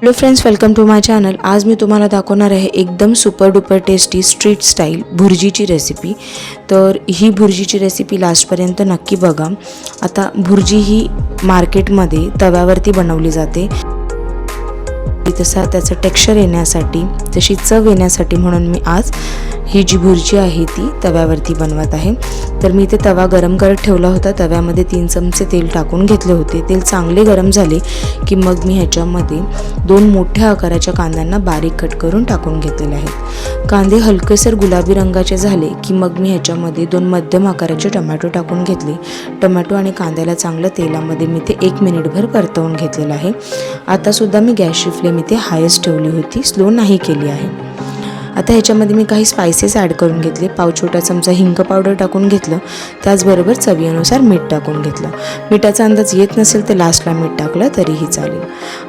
Hello friends welcome to my channel आज मी तुम्हाला दाखवणार आहे एकदम super duper tasty street style भुर्जीची recipe तर ही भुर्जीची रेसिपी लास्टपर्यंत नक्की बघा. आता भुर्जी ही मार्केटमध्ये तव्यावरती बनवली जाते. तसा त्याचं टेक्स्चर येण्यासाठी तशी चव येण्यासाठी म्हणून मी आज ही जी भुर्जी आहे ती तव्यावरती बनवत आहे. तर मी ते तवा गरम करत ठेवला होता. तव्यामध्ये तीन चमचे तेल टाकून घेतले होते. तेल चांगले गरम झाले की मग मी ह्याच्यामध्ये दोन मोठ्या आकाराच्या कांद्यांना बारीक कट करून टाकून घेतलेले आहेत. कांदे हलकेसर गुलाबी रंगाचे झाले की मग मी ह्याच्यामध्ये दोन मध्यम आकाराचे टमॅटो टाकून घेतले. टमॅटो आणि कांद्याला चांगलं तेलामध्ये मी ते एक मिनिटभर परतवून घेतलेलं आहे. आतासुद्धा मी गॅसची फ्लेम इथे हायस्ट ठेवली होती. स्लो नाही केली आहे. आता ह्याच्यामध्ये मी काही स्पायसेस ॲड करून घेतले. पाव छोटा चमचा हिंग पावडर टाकून घेतलं. त्याचबरोबर चवीनुसार मीठ टाकून घेतलं. मिठाचा अंदाज येत नसेल तर लास्टला मीठ टाकलं तरीही चालेल.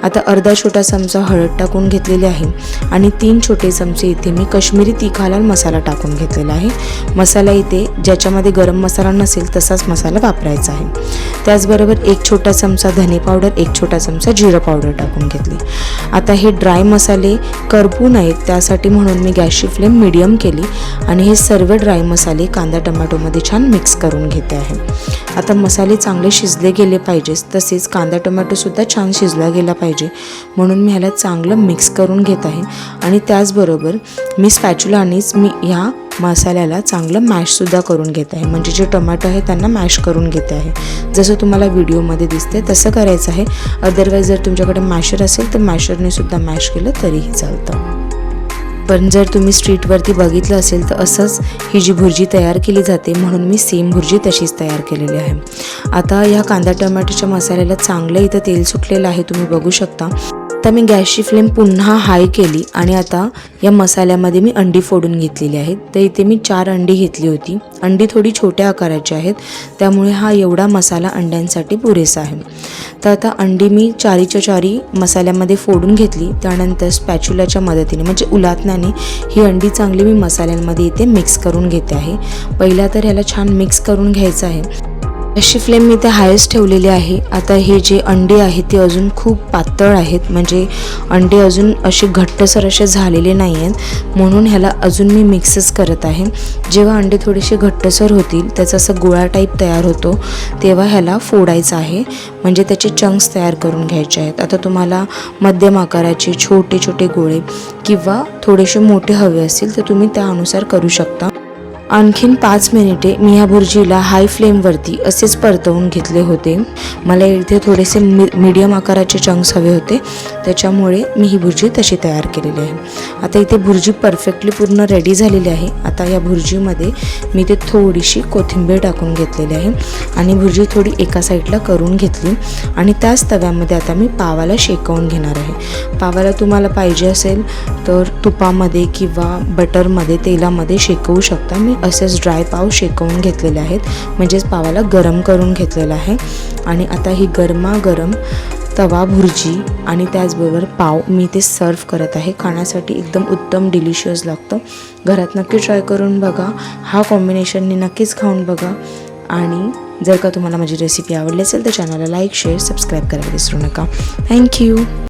आता अर्धा छोटा चमचा हळद टाकून घेतलेली आहे. आणि तीन छोटे चमचे इथे मी कश्मीरी तिखालाल मसाला टाकून घेतलेला आहे. मसाला इथे ज्याच्यामध्ये गरम मसाला नसेल तसाच मसाला वापरायचा आहे. त्याचबरोबर एक छोटा चमचा धने पावडर एक छोटा चमचा जिरं पावडर टाकून घेतली. आता हे ड्राय मसाले करपू नयेत त्यासाठी म्हणून मी गॅसची फ्लेम मिडियम केली आणि हे सर्व ड्राय मसाले कांदा टमॅटोमध्ये छान मिक्स करून घेते आहे. आता मसाले चांगले शिजले गेले पाहिजेत तसेच कांदा टोमॅटोसुद्धा छान शिजला गेला पाहिजे म्हणून मी ह्याला चांगलं मिक्स करून घेत आहे. आणि त्याचबरोबर मी स्पॅच्युलानीच मी ह्या मसाल्याला चांगलं मॅशसुद्धा करून घेत आहे. म्हणजे जे टोमॅटो आहे त्यांना मॅश करून घेते आहे. जसं तुम्हाला व्हिडिओमध्ये दिसते तसं करायचं आहे. अदरवाईज जर तुमच्याकडे मॅशर असेल तर मॅशरनेसुद्धा मॅश केलं तरीही चालतं. पण जर तुम्ही स्ट्रीटवरती बघितलं असेल तर असंच ही जी भुर्जी तयार केली जाते म्हणून मी सेम भुर्जी तशीच तयार केलेली आहे. आता या कांदा टमाट्याच्या मसाल्याला चांगलं इथं तेल सुटलेलं आहे तुम्ही बघू शकता. आता मी गॅसची फ्लेम पुन्हा हाय केली आणि आता या मसाल्यामध्ये मी अंडी फोडून घेतलेली आहेत. तर इथे मी चार अंडी घेतली होती. अंडी थोडी छोट्या आकाराची आहेत. त्यामुळे हा एवढा मसाला अंड्यांसाठी पुरेसा आहे. तर आता अंडी मी चारीच्या चारी मसाल्यामध्ये फोडून घेतली. त्यानंतर स्पॅच्युलाच्या मदतीने म्हणजे उलातण्याने ही अंडी चांगली मी मसाल्यांमध्ये इथे मिक्स करून घेते आहे. पहिला तर ह्याला छान मिक्स करून घ्यायचं आहे. अशी फ्लेम मी ते हायस्ट ठेवलेली आहे. आता हे जे अंडे आहेत ते अजून खूप पातळ आहेत. म्हणजे अंडे अजून असे घट्टसर असे झालेले नाही आहेत. म्हणून ह्याला अजून मी मिक्सच करत आहे. जेव्हा अंडे थोडेसे घट्टसर होतील त्याचा असा गोळा टाईप तयार होतो तेव्हा ह्याला फोडायचं आहे. म्हणजे त्याचे चंक्स तयार करून घ्यायचे आहेत. आता तुम्हाला मध्यम आकाराचे छोटे छोटे गोळे किंवा थोडेसे मोठे हवे असतील तर तुम्ही त्यानुसार करू शकता. आणखीन पाच मिनिटे मी ह्या भुर्जीला हाय फ्लेमवरती असेच परतवून घेतले होते. मला इथे थोडेसे मि मीडियम आकाराचे चंक्स हवे होते. त्याच्यामुळे मी ही भुर्जी तशी तयार केलेली आहे. आता इथे भुर्जी परफेक्टली पूर्ण रेडी झालेली आहे. आता या भुर्जीमध्ये मी ते थोडीशी कोथिंबीर टाकून घेतलेली आहे आणि भुर्जी थोडी एका साईडला करून घेतली आणि त्याच तव्यामध्ये आता मी पावाला शेकवून घेणार आहे. पावाला तुम्हाला पाहिजे असेल तर तुपामध्ये किंवा बटरमध्ये तेलामध्ये शेकवू शकता. मी असेच ड्राय पाव शेकवून घेतलेले आहेत. म्हणजेच पावाला गरम करून घेतलेलं आहे. आणि आता ही गरमागरम तवा भुर्जी आणि त्याचबरोबर पाव मी ते सर्व करत आहे. खाण्यासाठी एकदम उत्तम डिलिशियस लागतं. घरात नक्की ट्राय करून बघा. हा कॉम्बिनेशनने नक्कीच खाऊन बघा. आणि जर का तुम्हाला माझी रेसिपी आवडली असेल तर चॅनलला लाईक शेअर सबस्क्राईब करायला विसरू नका. थँक्यू